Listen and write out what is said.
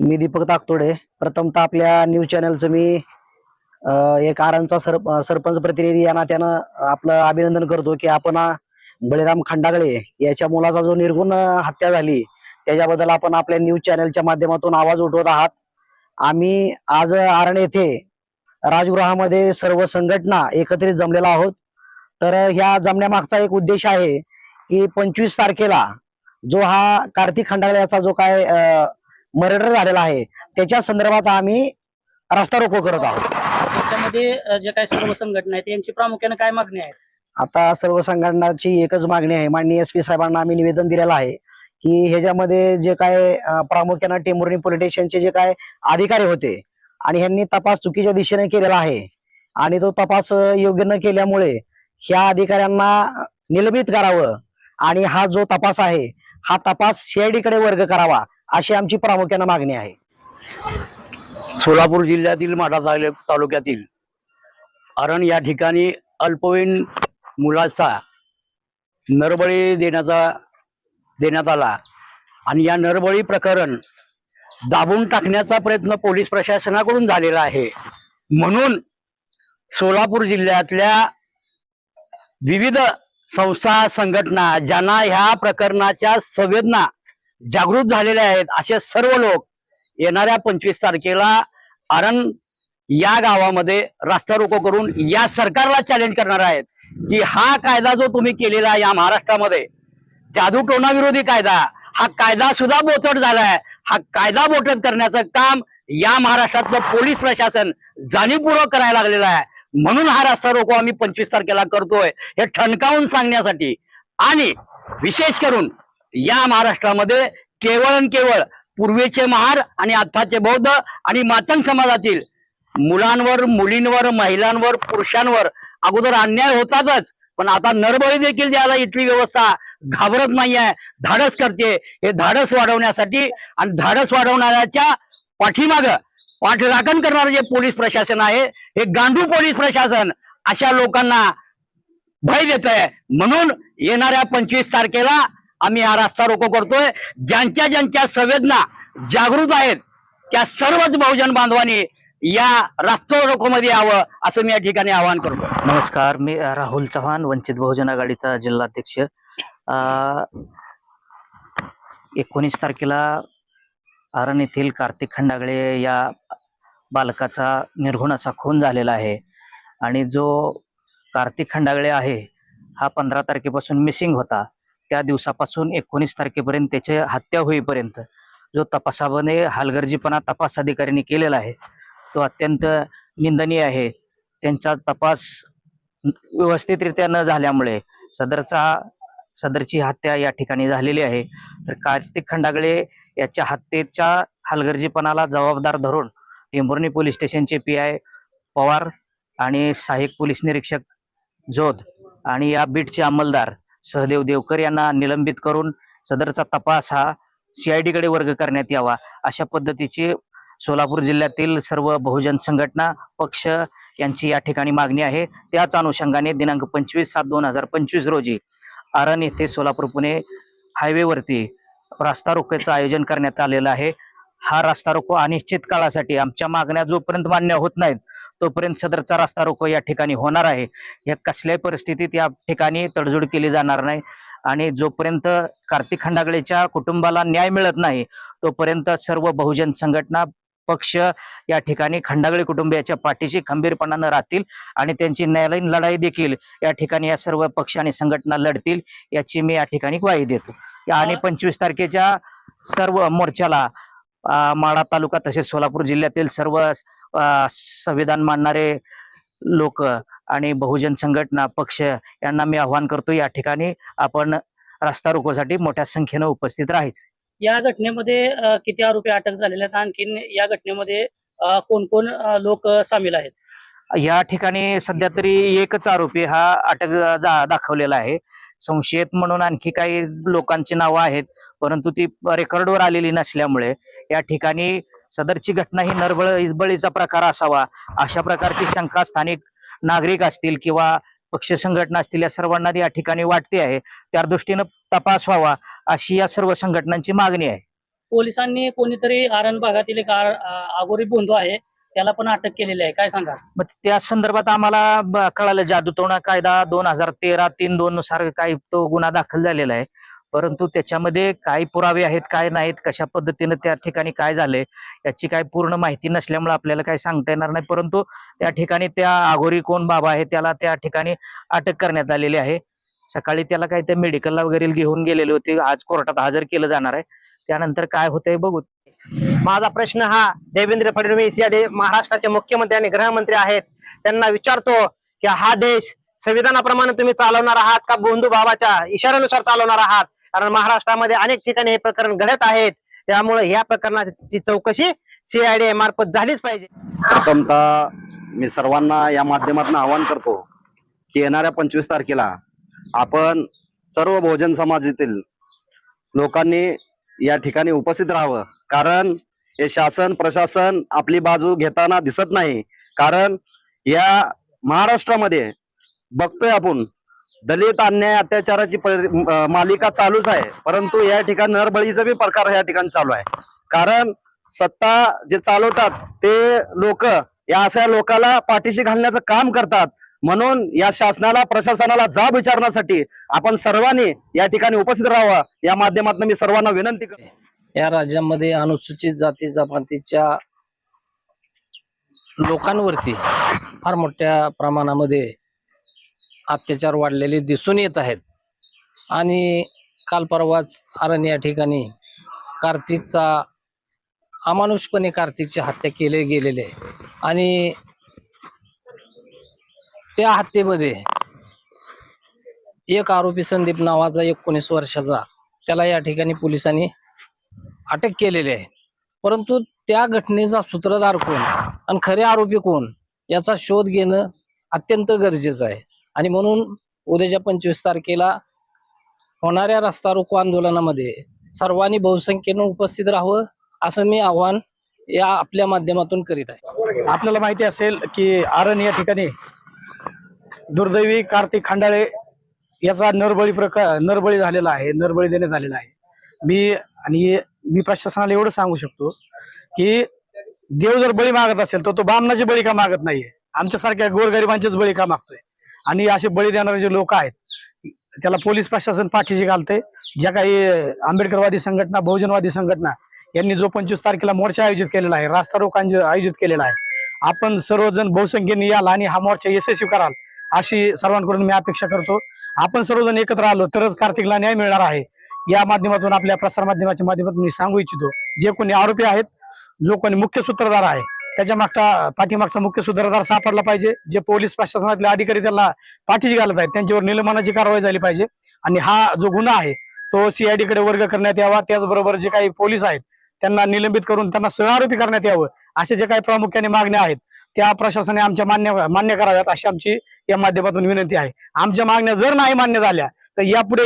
मी दीपक ताकतोडे. प्रथमतः आपल्या न्यूज चॅनलचं मी एक आरणचा सर सरपंच प्रतिनिधी या नात्यानं आपलं अभिनंदन करतो की आपण बळीराम खंडागळे याच्या मुलाचा जो निर्गुण हत्या झाली त्याच्याबद्दल आपण आपल्या न्यूज चॅनलच्या माध्यमातून आवाज उठवत आहात. आम्ही आज आरण येथे राजगृहामध्ये सर्व संघटना एकत्रित जमलेला आहोत. तर ह्या जमण्यामागचा एक उद्देश आहे की पंचवीस तारखेला जो हा कार्तिक खंडागळे याचा जो काय मर्डर झालेला आहे. त्याच्या संदर्भात आम्ही रस्ता रोको करत आहोत. त्याच्यामध्ये जे काही सर्व संघटना आहेत यांची प्रामुख्याने काय मागणी आहे? आता सर्व संघटनाची एकच मागणी आहे. माननीय एस पी साहेबांना आम्ही निवेदन दिलेलं आहे की ह्याच्यामध्ये जे काय प्रामुख्यानं टेंभुर्णी पोलीस स्टेशनचे जे काय अधिकारी होते आणि ह्यांनी तपास चुकीच्या दिशेने केलेला आहे आणि तो तपास योग्य न केल्यामुळे ह्या अधिकाऱ्यांना निलंबित करावं आणि हा जो तपास आहे हा तपास सीआयडीकडे वर्ग करावा अशी आमची प्रामुख्यानं मागणी आहे. सोलापूर जिल्ह्यातील माढा तालुक्यातील अरण या ठिकाणी अल्पवयीन मुलाचा नरबळी देण्याचा देण्यात आला. आणि या नरबळी प्रकरण दाबून टाकण्याचा प्रयत्न पोलीस प्रशासनाकडून झालेला आहे. म्हणून सोलापूर जिल्ह्यातल्या विविध संस्था संघटना ज्यांना ह्या प्रकरणाच्या संवेदना जागृत झालेल्या आहेत असे सर्व लोक येणाऱ्या पंचवीस तारखेला आरण या गावामध्ये रास्ता रोको करून या सरकारला चॅलेंज करणार आहेत की हा कायदा जो तुम्ही केलेला आहे या महाराष्ट्रामध्ये जादू टोना विरोधी कायदा हा कायदा सुद्धा बोचट झालाय. हा कायदा बोटत करण्याचं काम या महाराष्ट्रातलं पोलीस प्रशासन जाणीवपूर्वक करायला लागलेलं आहे. म्हणून हा रस्ता रोको आम्ही पंचवीस तारखेला करतोय हे ठणकावून सांगण्यासाठी. आणि विशेष करून या महाराष्ट्रामध्ये केवळ आणि केवळ पूर्वीचे महार आणि आत्ताचे बौद्ध आणि मातंग समाजातील मुलांवर मुलींवर महिलांवर पुरुषांवर अगोदर अन्याय होतातच पण आता नरबळी देखील द्यायला इथली व्यवस्था घाबरत नाहीये धाडस करते. हे धाडस वाढवण्यासाठी आणि धाडस वाढवणाऱ्याच्या पाठीमागं पाठराखण करणारं जे पोलीस प्रशासन आहे हे गांडू पोलीस प्रशासन अशा लोकांना भय देत आहे म्हणून येणाऱ्या पंचवीस तारखेला आम्ही हा रास्ता रोको करतोय. ज्यांच्या ज्यांच्या संवेदना जागृत आहेत त्या सर्वच बहुजन बांधवांनी या रास्ता रोको मध्ये यावं असं मी या ठिकाणी आवाहन करतो. नमस्कार मी राहुल चव्हाण वंचित बहुजन आघाडीचा जिल्हाध्यक्ष. एकोणीस तारखेला सारण येथील कार्तिक खंडागळे या बालकाचा निर्घुण असा खून झालेला आहे. आणि जो कार्तिक खंडागळे आहे हा पंधरा तारखेपासून मिसिंग होता. त्या दिवसापासून एकोणीस तारखेपर्यंत त्याची हत्या होईपर्यंत जो तपासामध्ये हालगर्जीपणा तपास अधिकाऱ्यांनी केलेला आहे तो अत्यंत निंदनीय आहे. त्यांचा तपास व्यवस्थितरित्या न झाल्यामुळे सदरचा सदरची हत्या या ठिकाणी झालेली आहे. तर कार्तिक खंडागळे याच्या हत्येच्या हलगर्जीपणाला जबाबदार धरून टेंभुर्णी पोलीस स्टेशनचे पी आय पवार आणि सहाय्यक पोलीस निरीक्षक जोध आणि या बीटचे अंमलदार सहदेव देवकर यांना निलंबित करून सदरचा तपास हा सीआयडी कडे वर्ग करण्यात यावा अशा पद्धतीची सोलापूर जिल्ह्यातील सर्व बहुजन संघटना पक्ष यांची या ठिकाणी मागणी आहे. त्याच अनुषंगाने दिनांक पंचवीस सात दोन हजार पंचवीस रोजी आरण येथे सोलापूर पुणे हायवेवरती रास्ता रोकोचं आयोजन करण्यात आलेलं आहे. हा रास्ता रोको अनिश्चित काळासाठी आमच्या मागण्या जोपर्यंत मान्य होत नाहीत तोपर्यंत सदरचा रास्ता रोको या ठिकाणी होणार आहे. या कसल्याही परिस्थितीत या ठिकाणी तडजोड केली जाणार नाही. आणि जोपर्यंत कार्तिक खंडागळेच्या कुटुंबाला न्याय मिळत नाही तोपर्यंत सर्व बहुजन संघटना पक्ष या ठिकाणी खंडागळे कुटुंबियाच्या पाठीशी खंबीरपणानं राहतील आणि त्यांची न्यायालयीन लढाई देखील या ठिकाणी या सर्व पक्ष आणि संघटना लढतील याची मी या ठिकाणी ग्वाही देतो. या आणि पंचवीस तारखेच्या सर्व मोर्चाला माढा तालुका तसेच सोलापूर जिल्ह्यातील सर्व संविधान मानणारे लोक आणि बहुजन संघटना पक्ष यांना मी आवाहन करतो या ठिकाणी आपण रस्ता रोकोसाठी मोठ्या संख्येनं उपस्थित राहायचं. या घटनेमध्ये किती आरोपी अटक झालेले आहेत? आणखीन या घटनेमध्ये कोण कोण लोक सामील आहेत? या ठिकाणी सध्या तरी एकच आरोपी हा अटक जा- दाखवलेला आहे. संशयित म्हणून आणखी काही लोकांची नावं आहेत परंतु ती रेकॉर्डवर आलेली नसल्यामुळे या ठिकाणी सदरची घटना ही नरबळ इजबळीचा प्रकार असावा अशा प्रकारची शंका स्थानिक नागरिक असतील किंवा पक्ष संघटना असतील या सर्वांना या ठिकाणी वाटते आहे. त्या दृष्टीनं तपास व्हावा अशी या सर्व संघटनांची मागणी आहे. पोलिसांनी कोणीतरी आरण भागातील एक आगोरी बोंधू आहे त्याला पण अटक केलेली आहे. काय सांगा मग त्या संदर्भात आम्हाला कळालं जादूटोणा कायदा दोन हजार तेरा तीन दोन नुसार काही तो गुन्हा दाखल झालेला आहे. परंतु त्याच्यामध्ये काय पुरावे आहेत काय नाहीत कशा पद्धतीनं त्या ठिकाणी काय झाले याची काय पूर्ण माहिती नसल्यामुळे आपल्याला काही सांगता येणार नाही. परंतु त्या ठिकाणी त्या आघोरी कोण बाबा आहे त्याला त्या ठिकाणी अटक करण्यात आलेली आहे. सकाळी त्याला काही ते मेडिकलला वगैरे घेऊन गेलेले होते. आज कोर्टात हजर केलं जाणार आहे. त्यानंतर काय होतंय बघू. माझा प्रश्न हा देवेंद्र फडणवीस या दे महाराष्ट्राचे मुख्यमंत्री आणि गृहमंत्री आहेत. त्यांना विचारतो की हा देश संविधानाप्रमाणे तुम्ही चालवणार आहात का बोंधू बाबाच्या इशाऱ्यानुसार चालवणार आहात? कारण महाराष्ट्रामध्ये अनेक ठिकाणी हे प्रकरण घडत आहेत. त्यामुळे या प्रकरणाची चौकशी सीआयडी मार्फत झालीच पाहिजे. प्रथमतः मी सर्वांना या माध्यमातून आवाहन करतो की येणाऱ्या पंचवीस तारखेला आपण सर्व बहुजन समाजातील लोकांनी या ठिकाणी उपस्थित राहावं. कारण हे शासन प्रशासन आपली बाजू घेताना दिसत नाही. कारण या महाराष्ट्रामध्ये बघतोय आपण दलित अन्याय अत्याचाराची परि- मालिका चालूच आहे. परंतु या ठिकाणी नरबळीचा बी प्रकार या ठिकाणी चालू आहे. कारण सत्ता जे चालवतात ते लोक या अशा लोकाला पाठीशी घालण्याचं काम करतात. म्हणून या शासनाला प्रशासनाला जाब विचारण्यासाठी आपण सर्वांनी या ठिकाणी उपस्थित राहावं. या माध्यमातून मी सर्वांना विनंती करतो. या राज्यामध्ये अनुसूचित जाती जमातीच्या लोकांवरती फार मोठ्या प्रमाणामध्ये अत्याचार वाढलेले दिसून येत आहेत. आणि काल परवाच आरण या ठिकाणी कार्तिकचा अमानुषपणे कार्तिकची हत्या केले गेलेले आहे. आणि त्या हत्येमध्ये एक आरोपी संदीप नावाचा एकोणीस वर्षाचा त्याला या ठिकाणी पोलिसांनी अटक केलेली आहे. परंतु त्या घटनेचा सूत्रधार कोण आणि खरे आरोपी कोण याचा शोध घेणं अत्यंत गरजेचं आहे. आणि म्हणून उद्याच्या पंचवीस तारखेला होणाऱ्या रस्ता रोको आंदोलनामध्ये सर्वांनी बहुसंख्येनं उपस्थित राहावं असं मी आव्हान या आपल्या माध्यमातून करीत आहे. आपल्याला माहिती असेल की आरण या ठिकाणी दुर्दैवी कार्तिक खांडाळे याचा नरबळी प्रकार नरबळी झालेला आहे नरबळी देण्यात आलेला आहे. मी आणि मी प्रशासनाला एवढं सांगू शकतो की देव जर बळी मागत असेल तर तो ब्राह्मणाची बळी का मागत नाहीये? आमच्यासारख्या गोरगरिबांचेच बळी का मागतोय? आणि असे बळी देणारे जे लोक आहेत त्याला पोलीस प्रशासन पाठीशी घालते. ज्या काही आंबेडकरवादी संघटना बहुजनवादी संघटना यांनी जो पंचवीस तारखेला मोर्चा आयोजित केलेला आहे रास्ता रोको आयोजित केलेला आहे. आपण सर्वजण बहुसंख्येने याल आणि हा मोर्चा यशस्वी कराल. अशी सर्वांकडून मी अपेक्षा करतो. आपण सर्वजण एकत्र आलो तरच कार्तिकला न्याय मिळणार आहे. या माध्यमातून आपल्या प्रसार माध्यमाच्या माध्यमातून मी सांगू इच्छितो. जे कोणी आरोपी आहेत जो कोणी मुख्य सूत्रधार आहे. त्याच्या मागचा पाठीमागचा मुख्य सूत्रधार सापडला पाहिजे. जे पोलीस प्रशासनातले अधिकारी त्याला पाठीशी घालत आहेत त्यांच्यावर निलंबनाची कारवाई झाली पाहिजे. आणि हा जो गुन्हा आहे तो सीआयडी कडे वर्ग करण्यात यावा. त्याचबरोबर जे काही पोलीस आहेत त्यांना निलंबित करून त्यांना सहआरोपी करण्यात यावं. असे जे काही प्रामुख्याने मागण्या आहेत त्या प्रशासनाने आमच्या मान्य मान्य कराव्यात अशी आमची या माध्यमातून विनंती आहे. आमच्या मागण्या जर नाही मान्य झाल्या तर यापुढे